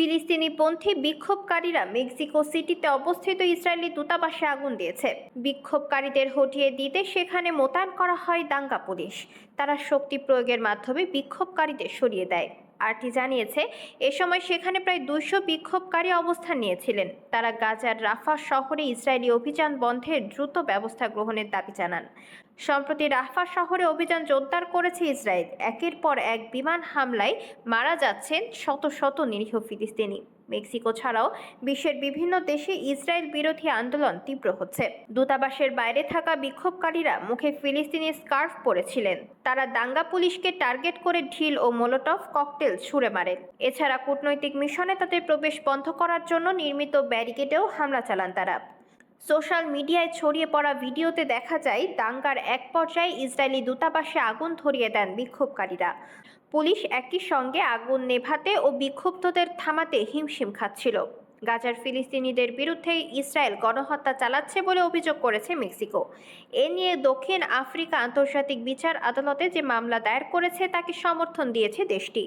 ফিলিস্তিনিপন্থী বিক্ষোভকারীরা মেক্সিকো সিটিতে অবস্থিত ইসরায়েলি দূতাবাসে আগুন দিয়েছে। বিক্ষোভকারীদের হটিয়ে দিতে সেখানে মোতায়েন করা হয় দাঙ্গা পুলিশ। তারা শক্তি প্রয়োগের মাধ্যমে বিক্ষোভকারীদের সরিয়ে দেয়। আরটি জানিয়েছে, এ সময় সেখানে প্রায় দুশো বিক্ষোভকারী অবস্থান নিয়েছিলেন। তারা গাজার রাফা শহরে ইসরায়েলি অভিযান বন্ধের দ্রুত ব্যবস্থা গ্রহণের দাবি জানান। সম্প্রতি রাফা শহরে অভিযান জোরদার করেছে ইসরায়েল। একের পর এক বিমান হামলায় মারা যাচ্ছেন শত শত নিরীহ ফিলিস্তিনি। মেক্সিকো ছাড়াও বিশ্বের বিভিন্ন দেশে ইসরায়েল বিরোধী আন্দোলন তীব্র হচ্ছে। দূতাবাসের বাইরে থাকা বিক্ষোভকারীরা মুখে ফিলিস্তিনি স্কার্ফ পরেছিলেন। তারা দাঙ্গা পুলিশকে টার্গেট করে ঢিল ও মোলোটফ ককটেল ছুড়ে মারে। এছাড়া কূটনৈতিক মিশনে তাদের প্রবেশ বন্ধ করার জন্য নির্মিত ব্যারিকেডেও হামলা চালান তারা। সোশ্যাল মিডিয়ায় ছড়িয়ে পড়া ভিডিওতে দেখা যায়, দাঙ্গার এক পর্যায়ে ইসরায়েলি দূতাবাসে আগুন ধরিয়ে দেন বিক্ষোভকারীরা। পুলিশ একই সঙ্গে আগুন নেভাতে ও বিক্ষুব্ধদের থামাতে হিমশিম খাচ্ছিল। গাজার ফিলিস্তিনিদের বিরুদ্ধে ইসরায়েল গণহত্যা চালাচ্ছে বলে অভিযোগ করেছে মেক্সিকো। এ নিয়ে দক্ষিণ আফ্রিকা আন্তর্জাতিক বিচার আদালতে যে মামলা দায়ের করেছে, তাকে সমর্থন দিয়েছে দেশটি।